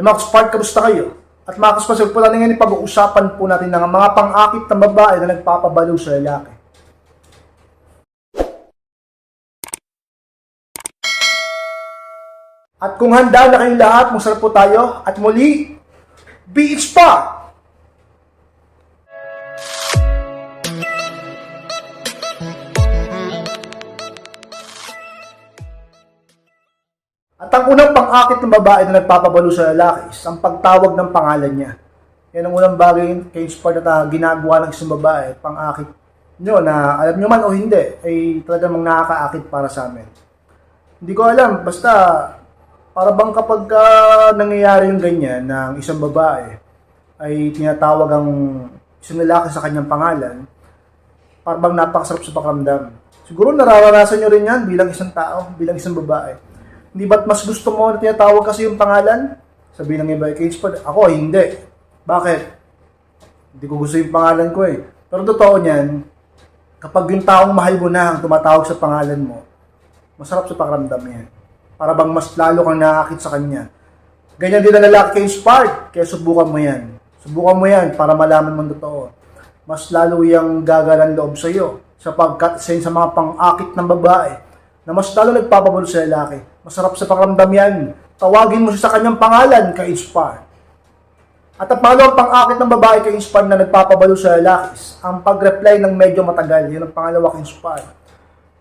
Hey mga Spark, kamusta kayo? At mga kaspasil, po natin ngayon pag-uusapan po natin ng mga pang-akit na babae na nagpapabalo sa lalaki. At kung handa na kayong lahat, masarap po tayo. At muli, be inspired! At ang unang pang-akit ng babae na nagpapabalo sa lalaki is ang pagtawag ng pangalan niya. Yan ang unang bagay kay Sport na ginagawa ng isang babae, pang-akit nyo na alam nyo man o hindi, ay talagang nakakaakit para sa amin. Hindi ko alam, basta para bang kapag ah, nangyayari yung ganyan ng isang babae ay tinatawag ang isang lalaki sa kanyang pangalan, para bang napakasarap sa pakiramdam. Siguro nararanasan nyo rin yan bilang isang tao, bilang isang babae. Hindi ba't mas gusto mo na tinatawag kasi yung pangalan? Sabi ng iba, kay Spud, ako hindi. Bakit? Hindi ko gusto yung pangalan ko eh. Pero totoo niyan, kapag yung taong mahal mo na ang tumatawag sa pangalan mo, masarap sa pakiramdam yan. Para bang mas lalo kang nakakit sa kanya. Ganyan din ang lalaki kay Spark, kaya subukan mo yan. Subukan mo yan para malaman mo totoo. Mas lalo yung gagalang loob sa iyo sapagkat isa sa mga pang-akit ng babae na mas lalo nagpapabalo sa lalaki. Masarap sa pakiramdam yan. Tawagin mo siya sa kanyang pangalan kay Spark. At ang pangalawang pang-akit ng babae kay Inspire na nagpapabalo sa lalaki, ang pag-reply ng medyo matagal. Yun ang pangalawa kay Inspire.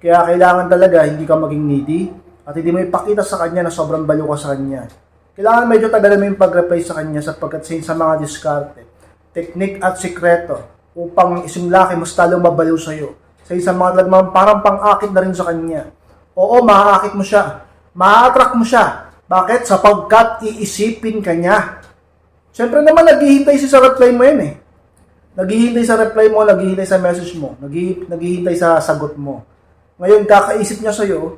Kaya kailangan talaga hindi ka maging needy at hindi mo ipakita sa kanya na sobrang balo ka sa kanya. Kailangan medyo tagalan mo yung pag-reply sa kanya sapagkat sa sa mga diskarte, teknik at sikreto upang isang laki mas talong mabaliw sa iyo. Sa isang mga talagang parang pang-akit na rin sa kanya. Oo, maaakit mo siya. Ma-attract mo siya. Bakit? Sapagkat iisipin ka niya. Siyempre naman, naghihintay siya sa reply mo yan eh. Naghihintay sa reply mo, naghihintay sa message mo, naghi- naghihintay sa sagot mo. Ngayon, kakaisip niya sa'yo,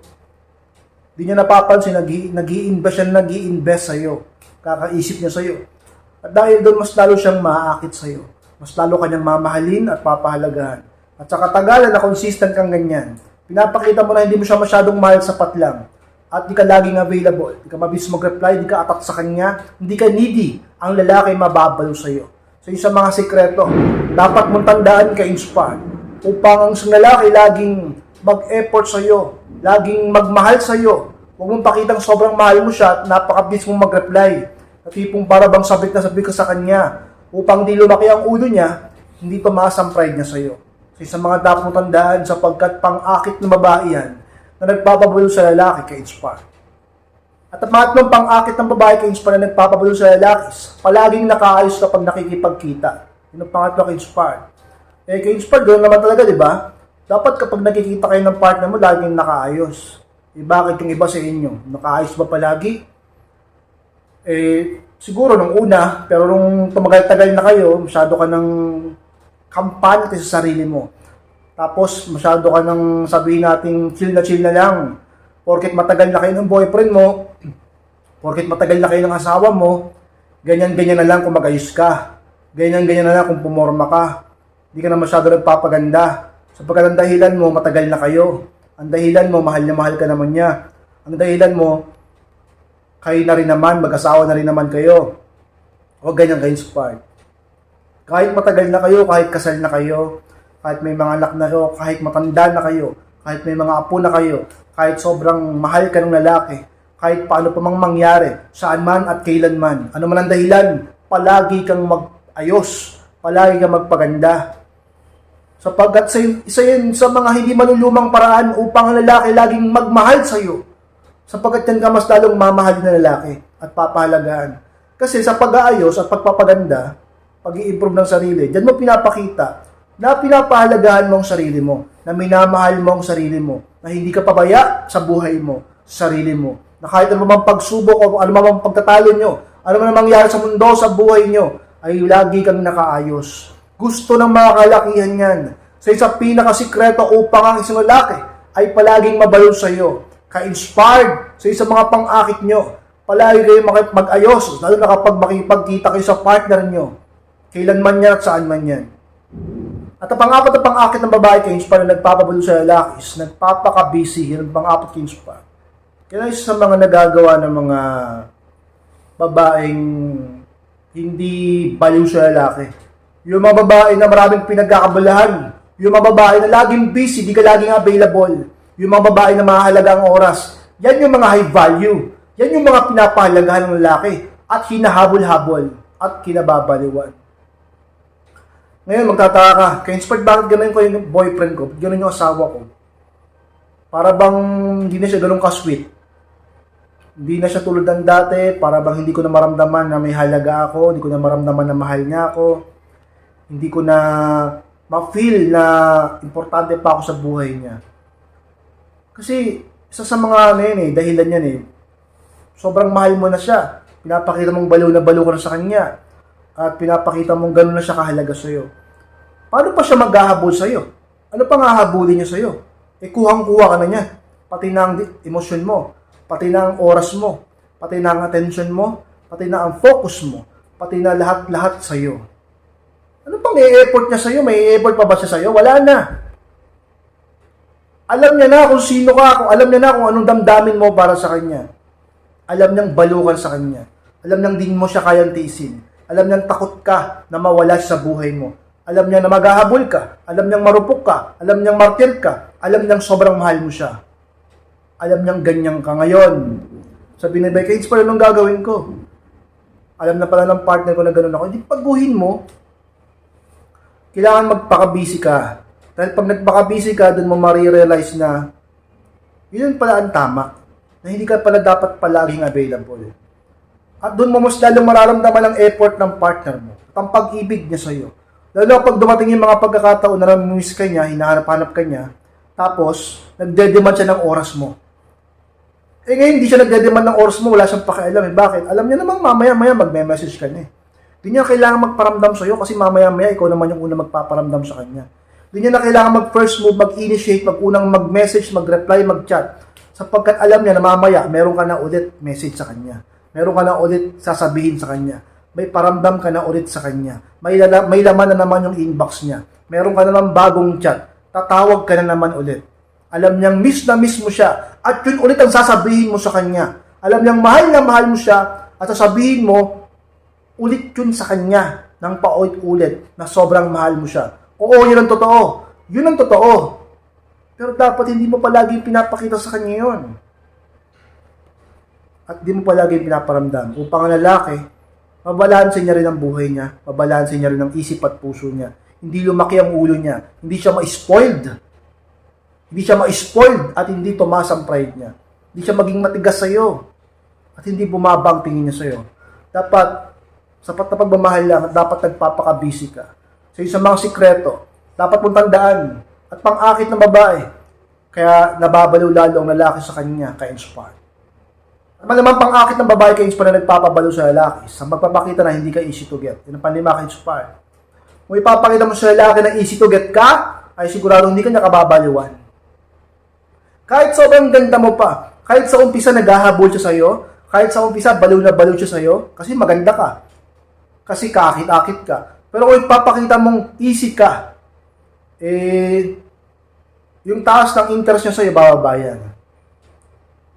di niya napapansin, nag- nag-i-invest siya, nag-i-invest sa'yo. Kakaisip niya sa'yo. At dahil doon, mas lalo siyang maaakit sa'yo. Mas lalo kanyang mamahalin at papahalagahan. At sa katagalan na consistent kang ganyan, pinapakita mo na hindi mo siya masyadong mahal sapat lang. At di ka laging available. Di ka mabilis mag-reply, di ka atak sa kanya, hindi ka needy. Ang lalaki mababalo sa'yo. So yung sa mga sikreto, dapat mong tandaan ka inspire upang ang lalaki laging mag-effort sa'yo, laging magmahal sa'yo. Huwag mong pakitang sobrang mahal mo siya at napakabilis mong mag-reply. At tipong para bang sabik na sabik ka sa kanya upang di lumaki ang ulo niya, hindi tumaas ang pride niya sa'yo. So sa mga dapat mong tandaan sapagkat pang-akit na babae yan na nagpapabalo sa lalaki kay inspire. At ang pangatlong pang-akit ng babae kay Inspire na nagpapabalo sa lalaki, palaging nakaayos kapag nakikipagkita. Yun ang pangatlo kay Inspire. Eh, kay Inspire, doon naman talaga, di ba? Dapat kapag nakikita kayo ng partner mo, laging nakaayos. Eh, bakit yung iba sa inyo? Nakaayos ba palagi? Eh, siguro nung una, pero nung tumagal-tagal na kayo, masyado ka ng kampante sa sarili mo. Tapos, masyado ka nang sabihin natin, chill na chill na lang. Porket matagal na kayo ng boyfriend mo, porket matagal na kayo ng asawa mo, ganyan-ganyan na lang kung mag-ayos ka. Ganyan-ganyan na lang kung pumorma ka. Hindi ka na masyado nagpapaganda. Sapagkat ang dahilan mo, matagal na kayo. Ang dahilan mo, mahal na mahal ka naman niya. Ang dahilan mo, kayo na rin naman, mag-asawa na rin naman kayo. Huwag ganyan kayo inspired. Kahit matagal na kayo, kahit kasal na kayo, kahit may mga anak na kayo, kahit matanda na kayo, kahit may mga apo na kayo, kahit sobrang mahal ka ng lalaki, kahit paano pa mang mangyari, saan man at kailan man, ano man ang dahilan, palagi kang mag-ayos, palagi kang magpaganda. Sapagkat sa, isa yun sa mga hindi malulumang paraan upang ang lalaki laging magmahal sa iyo. Sapagkat yan ka mas lalong mamahalin na lalaki at papahalagaan. Kasi sa pag-aayos at pagpapaganda, pag improve ng sarili, dyan mo pinapakita na pinapahalagahan mo ang sarili mo, na minamahal mo ang sarili mo, na hindi ka pabaya sa buhay mo, sa sarili mo, na kahit ano mang pagsubok o ano mang pagtatalo nyo, ano man ang mangyari sa mundo, sa buhay nyo, ay lagi kang nakaayos. Gusto ng mga kalakihan yan. Sa isang pinakasikreto upang ang isang lalaki ay palaging mabalo sa iyo. Ka-inspired sa isang mga pang-akit nyo. Palagi kayo mag-ayos, lalo na kapag makipagkita kayo sa partner nyo. Kailanman yan at saan man yan. At ang pang-apat na pang-akit ng babae kay Inspire na nagpapabalo sa lalaki is nagpapaka-busy. Yun ang pang-apat kay Inspire. Kaya isa sa mga nagagawa ng mga babaeng hindi baliw sa lalaki. Yung mga babae na maraming pinagkakabalahan. Yung mga babae na laging busy, di ka laging available. Yung mga babae na mahalaga ang oras. Yan yung mga high value. Yan yung mga pinapahalagahan ng lalaki at hinahabol-habol at kinababaliwan. Ngayon, magtataka ka, kaya inspired bakit ganun ko yung boyfriend ko, ganun yung asawa ko. Para bang hindi na siya ganun ka-sweet. Hindi na siya tulad ng dati, para bang hindi ko na maramdaman na may halaga ako, hindi ko na maramdaman na mahal niya ako, hindi ko na ma-feel na importante pa ako sa buhay niya. Kasi, isa sa mga ano yun eh, dahilan yan eh, sobrang mahal mo na siya. Pinapakita mong baliw na baliw ka na sa kanya. At pinapakita mong gano'n na siya kahalaga sa'yo. Paano pa siya maghahabol sa'yo? Ano pang hahabulin niya sa'yo? Eh, kuhang-kuha ka na niya. Pati na ang emosyon mo, pati na ang oras mo, pati na ang attention mo, pati na ang focus mo, pati na lahat-lahat sa'yo. Ano pang i-effort niya sa'yo? May i-effort pa ba siya sa'yo? Wala na. Alam niya na kung sino ka, kung alam niya na kung anong damdamin mo para sa kanya. Alam niyang balukan sa kanya. Alam niyang din mo siya kayang tiisin. Alam niyang takot ka na mawala sa buhay mo. Alam niya na maghahabol ka. Alam niyang marupok ka. Alam niyang martir ka. Alam niyang sobrang mahal mo siya. Alam niyang ganyan ka ngayon. Sabi ni Becca, it's pa anong gagawin ko? Alam na pala ng partner ko na gano'n ako. Hindi paguhin mo. Kailangan magpaka-busy ka. Dahil pag nagpaka-busy ka, dun mo marirealize na yun pala ang tama. Na hindi ka pala dapat palaging available. At doon mo mas lalong mararamdaman ang effort ng partner mo. At ang pag-ibig niya sa'yo. Lalo pag dumating yung mga pagkakataon na namimiss ka niya, hinahanap-hanap ka niya, tapos nagde-demand siya ng oras mo. Eh ngayon, hindi siya nagde-demand ng oras mo, wala siyang pakialam. Eh, bakit? Alam niya namang mamaya-maya magme-message ka niya. eh. Hindi niya kailangan magparamdam sa'yo kasi mamaya-maya ikaw naman yung unang magpaparamdam sa kanya. Hindi niya na kailangan mag-first move, mag-initiate, mag-unang mag-message, mag-reply, mag-chat. Sapagkat alam niya na mamaya, meron ka na ulit message sa kanya. Meron ka na ulit sasabihin sa kanya. May paramdam ka na ulit sa kanya. May, lala, may laman na naman yung inbox niya. Meron ka na naman bagong chat. Tatawag ka na naman ulit. Alam niyang miss na miss mo siya. At yun ulit ang sasabihin mo sa kanya. Alam niyang mahal na mahal mo siya. At sasabihin mo, ulit yun sa kanya ng paulit-ulit na sobrang mahal mo siya. Oo, yun ang totoo. Yun ang totoo. Pero dapat hindi mo palagi pinapakita sa kanya yun. At di mo palagi pinaparamdam. Upang ang lalaki, mabalansin niya rin ang buhay niya, mabalansin niya rin ang isip at puso niya. Hindi lumaki ang ulo niya. Hindi siya ma-spoiled. Hindi siya ma-spoiled at hindi tumaas ang pride niya. Hindi siya maging matigas sa'yo. At hindi bumaba ang tingin niya sa'yo. Dapat, sapat na pagmamahal lang at dapat nagpapaka-busy ka. Sa isang mga sikreto, dapat mong tandaan at pang-akit ng babae. Kaya nababaliw lalo ang lalaki sa kanya, ka-inspire. At malamang pang-akit ng babae ka-inspire na nagpapabaliw sa lalaki sa magpapakita na hindi ka easy to get. Yan ang panlima ka-inspire. Kung ipapakita mo sa lalaki na easy to get ka, ay sigurado hindi ka niya kababaliwan. Kahit sobrang ganda mo pa, kahit sa umpisa naghahabol siya sa'yo, kahit sa umpisa baliw na baliw siya sa'yo, kasi maganda ka. Kasi kakit-akit ka. Pero kung ipapakita mong easy ka, eh, yung taas ng interest niya sa'yo, bababa yan.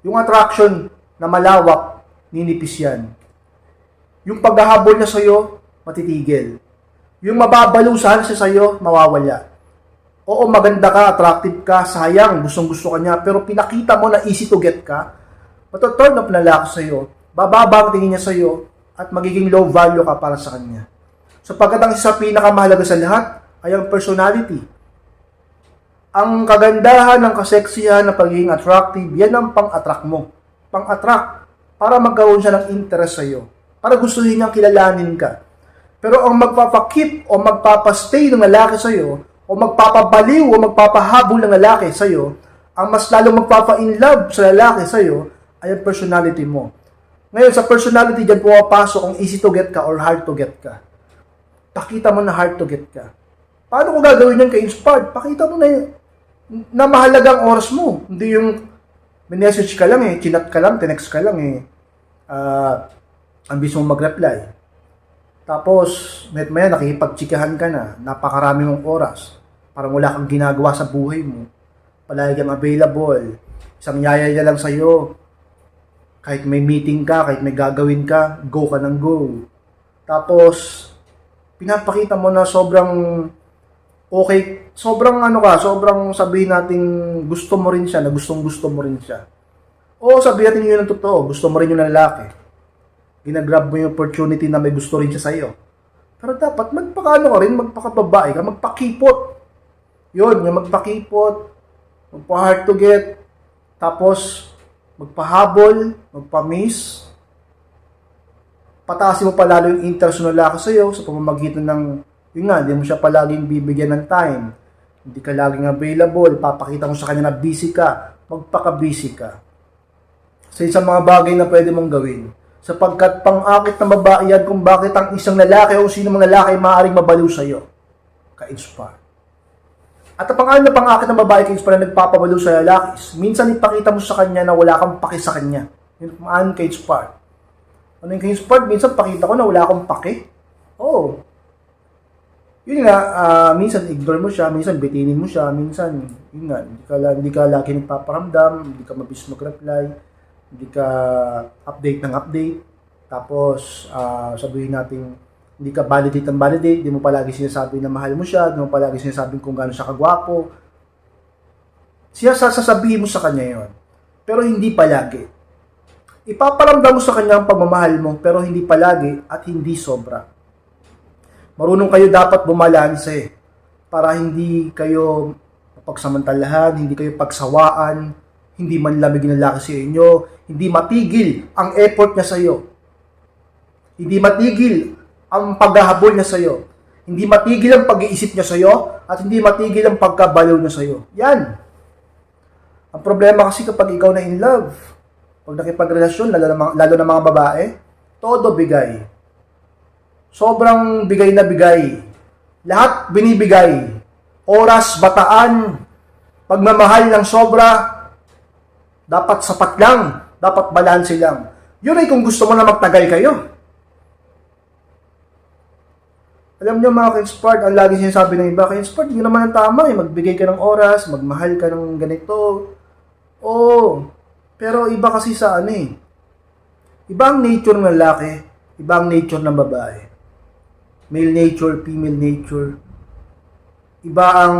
Yung attraction na malawak, ninipis yan. Yung paghahabol niya sa'yo, matitigil. Yung mababaliw sana siya sa'yo, mawawala. Oo, maganda ka, attractive ka, sayang, gustong gusto ka niya, pero pinakita mo na easy to get ka, matoturn up na lalaki sa'yo, bababa ang tingin niya sa'yo, at magiging low value ka para sa kanya. Sapagkat ang isa sa pinakamahalaga sa lahat ay ang personality. Ang kagandahan ng kaseksihan na pagiging attractive, yan ang pang-attract mo. Pang-attract para magkaroon siya ng interest sa'yo. Para gustuhin niyang kilalanin ka. Pero ang magpapakip o magpapastay ng lalaki sa'yo, o magpapabaliw o magpapahabol ng lalaki sa'yo, ang mas lalo magpapa-in love sa lalaki sa'yo ay ang personality mo. Ngayon, sa personality, dyan pumapasok kung easy to get ka or hard to get ka. Pakita mo na hard to get ka. Paano ko gagawin yan ka-inspired? Pakita mo na na mahalaga ang oras mo. Hindi yung message ka lang eh, chinat ka lang, tinext ka lang eh. Ah, ang bilis mo mag-reply. Tapos, net maya, nakikipagtsikahan ka na, napakarami mong oras. Parang wala kang ginagawa sa buhay mo. Palagi kang available. Isang yaya lang sa'yo. Kahit may meeting ka, kahit may gagawin ka, go ka ng go. Tapos, pinapakita mo na sobrang okay, sobrang ano ka, sobrang sabihin natin gusto mo rin siya, na gustong gusto mo rin siya. O sabihin natin yun ang totoo, gusto mo rin yung lalaki. Ginagrab mo yung opportunity na may gusto rin siya sa'yo. Pero dapat magpakaano ka rin, magpakababae ka, magpakipot. Yun, yung magpakipot, magpa-hard to get, tapos magpahabol, magpa-miss, pataasin mo pa lalo yung interest ng lalaki sa'yo sa pamamagitan ng, yun nga, hindi mo siya palaging bibigyan ng time. Hindi ka laging available, papakita mo sa kanya na busy ka, magpaka-busy ka. Sa isang mga bagay na pwede mong gawin. Sapagkat pang-akit ng babae yan kung bakit ang isang lalaki o sino mga lalaki maaaring mabaliw sa'yo. Ka-inspire. At ang pangalan na pang-akit ng babae ka-inspire na nagpapabaliw sa lalaki, minsan ipakita mo sa kanya na wala kang paki sa kanya. Yun ang ka-inspire. Ano yung ka-inspire? Minsan pakita ko na wala akong paki. Oo. Yun nga, ah, minsan ignore mo siya, minsan bitinin mo siya, minsan, yun nga, hindi ka, hindi ka lagi nagpaparamdam, hindi ka mabis mag-reply, hindi ka update ng update, tapos ah, sabihin natin, hindi ka validate ng validate, hindi mo palagi sinasabi na mahal mo siya, hindi mo palagi sinasabi kung gaano siya kagwapo. Siya sasasabihin mo sa kanya yon pero hindi palagi. Ipaparamdam mo sa kanya ang pagmamahal mo, pero hindi palagi at hindi sobra. Marunong kayo dapat bumalanse para hindi kayo pagsamantalahan, hindi kayo pagsawaan, hindi manlamig ng lalaki sa inyo, hindi matigil ang effort niya sa iyo. Hindi matigil ang paghahabol niya sa iyo. Hindi matigil ang pag-iisip niya sa iyo at hindi matigil ang pagkabaliw niya sa iyo. Yan. Ang problema kasi kapag ikaw na in love, pag nakipagrelasyon, lalo na, lalo na mga babae, todo bigay. Sobrang bigay na bigay. Lahat binibigay. Oras, bataan, pagmamahal ng sobra, dapat sapat lang, dapat balanse lang. Yun ay kung gusto mo na magtagal kayo. Alam niyo mga ka-inspired, ang lagi sinasabi ng iba, ka-inspired, yun naman ang tama eh. Magbigay ka ng oras, magmahal ka ng ganito. Oo. Pero iba kasi sa ano eh. Iba ang nature ng lalaki, iba ang nature ng babae. Male nature, female nature. Iba ang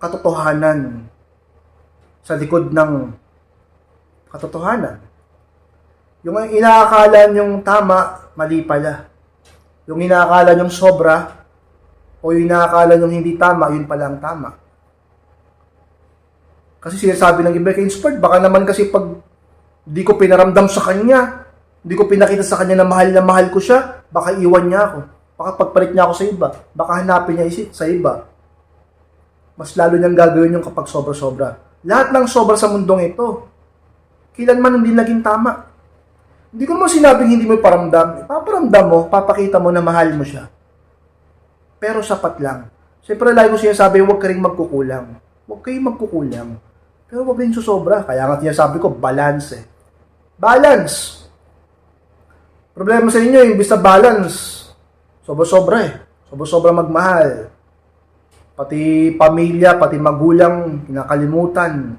katotohanan sa likod ng katotohanan. Yung inaakala niyong tama, mali pala. Yung inaakala niyong sobra, o yung inaakala niyong hindi tama, yun pala ang tama. Kasi sinasabi ng iba inspired, baka naman kasi pag di ko pinaramdam sa kanya, di ko pinakita sa kanya na mahal na mahal ko siya, baka iwan niya ako. Baka pagpalit niya ako sa iba. Baka hanapin niya isi- sa iba. Mas lalo niyang gagawin yung kapag sobra-sobra. Lahat ng sobra sa mundong ito, kailanman hindi naging tama. Hindi ko naman sinabing hindi mo paramdam. Paparamdam mo, papakita mo na mahal mo siya. Pero sapat lang. Siyempre, lagi ko sinasabi, huwag ka rin magkukulang. Huwag kayong magkukulang. Pero huwag rin susobra. Kaya nga sinasabi ko, balance eh. Balance! Problema sa inyo, imbis na balance, sobra-sobra eh. Sobra-sobra magmahal. Pati pamilya, pati magulang, kinakalimutan.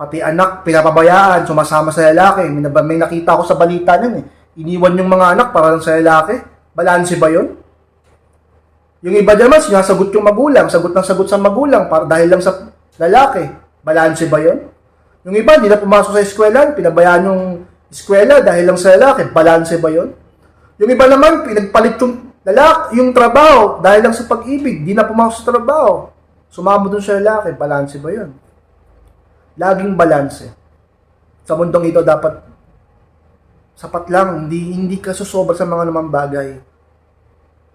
Pati anak, pinapabayaan, sumasama sa lalaki. May, nakita ko sa balita nun eh. Iniwan yung mga anak para lang sa lalaki. Balanse ba yun? Yung iba naman, sinasagot yung magulang, sagot ng sagot sa magulang para dahil lang sa lalaki. Balanse ba yun? Yung iba, hindi na pumasok sa eskwela, pinabayaan yung eskwela dahil lang sa lalaki. Balanse ba yun? Yung iba naman, pinagpalit yung lalaki, yung trabaho dahil lang sa pag-ibig, di na pumasok sa trabaho. Sumama dun sa lalaki, balanse ba yun? Laging balanse. Sa mundong ito, dapat sapat lang, hindi hindi ka susobra sa mga namang bagay.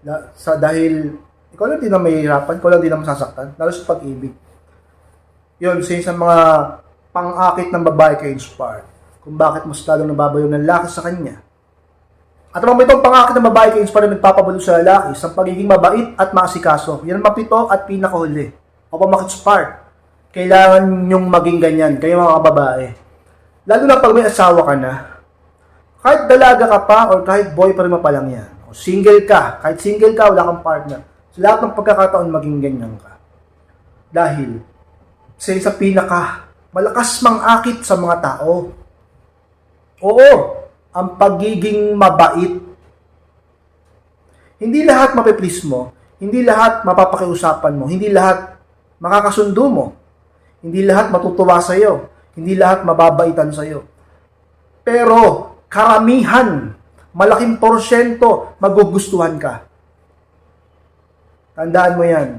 Na, sa dahil ikaw lang din na mahihirapan, ikaw lang din na masasaktan, lalo sa pag-ibig. Yun, sa isang mga pang-akit ng babae kay inspired. Kung bakit mas lalong nababayo ng lalaki sa kanya. At naman itong pang-akit ng babae kay inspired na nagpapabalo sa lalaki sa pagiging mabait at maasikaso. Yan ang mapito at pinakahuli. O pa makit-spark. Kailangan nyong maging ganyan, kayo mga babae. Lalo na pag may asawa ka na, kahit dalaga ka pa or kahit boy pa rin pa yan. O single ka, kahit single ka, wala kang partner. Sa lahat ng pagkakataon, maging ganyan ka. Dahil, sa isa pinaka malakas mang akit sa mga tao. Oo, ang pagiging mabait. Hindi lahat mapiplease mo, hindi lahat mapapakiusapan mo, hindi lahat makakasundo mo, hindi lahat matutuwa sa iyo, hindi lahat mababaitan sa iyo. Pero karamihan, malaking porsyento, magugustuhan ka. Tandaan mo yan.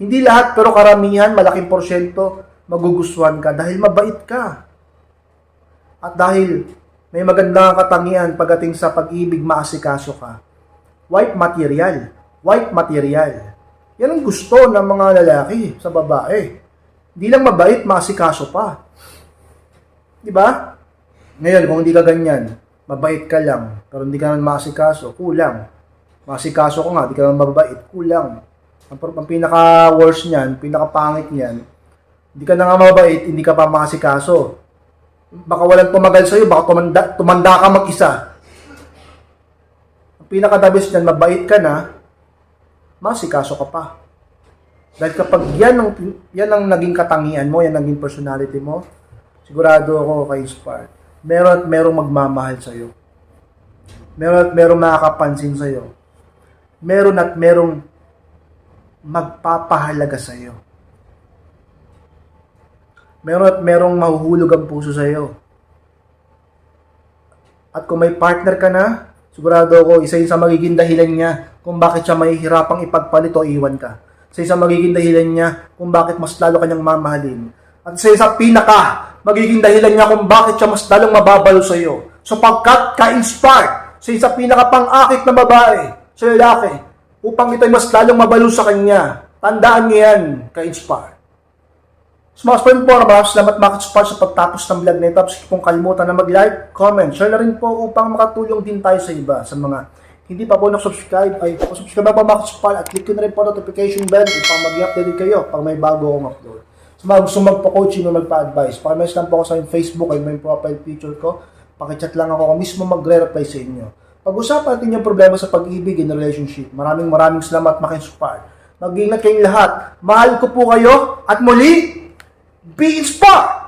Hindi lahat, pero karamihan, malaking porsyento, magugustuhan ka dahil mabait ka. At dahil may magandang katangian pagdating sa pag-ibig, maasikaso ka. White material. White material. Yan ang gusto ng mga lalaki sa babae. Hindi lang mabait, maasikaso pa. Di ba? Ngayon, kung hindi ka ganyan, mabait ka lang, pero hindi ka naman maasikaso, kulang. Maasikaso ko nga, hindi ka naman mabait, kulang. Ang, ang pinaka-worst niyan, pinaka-pangit niyan, hindi ka na nga mabait, hindi ka pa maasikaso. Baka walang tumagal sa'yo, baka tumanda, tumanda ka mag-isa. Ang pinaka-dabis niyan, mabait ka na, masikaso ka pa. Dahil kapag yan ang, yan ang naging katangian mo, yan ang naging personality mo, sigurado ako kay Inspire, meron at merong magmamahal sa'yo. Meron at merong makakapansin sa'yo. Meron at merong magpapahalaga sa'yo. Meron at merong mahuhulog ang puso sa'yo. At kung may partner ka na, sigurado ako, isa yun sa magiging dahilan niya kung bakit siya mahihirapang ipagpalit o iwan ka. Isa yun sa magiging dahilan niya kung bakit mas lalo kanyang mamahalin. At isa yun sa pinaka magiging dahilan niya kung bakit siya mas lalong mababalo sa iyo. Sapagkat ka-inspired sa isa pinaka pang-akit na babae, sa lalaki, upang ito'y mas lalong mabalo sa kanya. Tandaan niyo yan, ka-inspired. So mga friend po, maraming salamat mga ka-inspired sa pagtapos ng vlog na ito. Tapos kung kalimutan na mag-like, comment, share na rin po upang makatulong din tayo sa iba, sa mga hindi pa po nakasubscribe, ay subscribe na po mga ka-inspired at click ko na rin po notification bell upang mag-update kayo pag may bago akong upload. Sa mga gusto magpa-coaching o magpa-advise, pakimess lang po ako sa Facebook ay may profile picture ko. Pakichat lang ako, ako mismo magre-reply sa inyo. Pag-usapan natin yung problema sa pag-ibig in a relationship. Maraming maraming salamat maki-inspire. Mag-ingat kayong lahat. Mahal ko po kayo at muli, be inspired!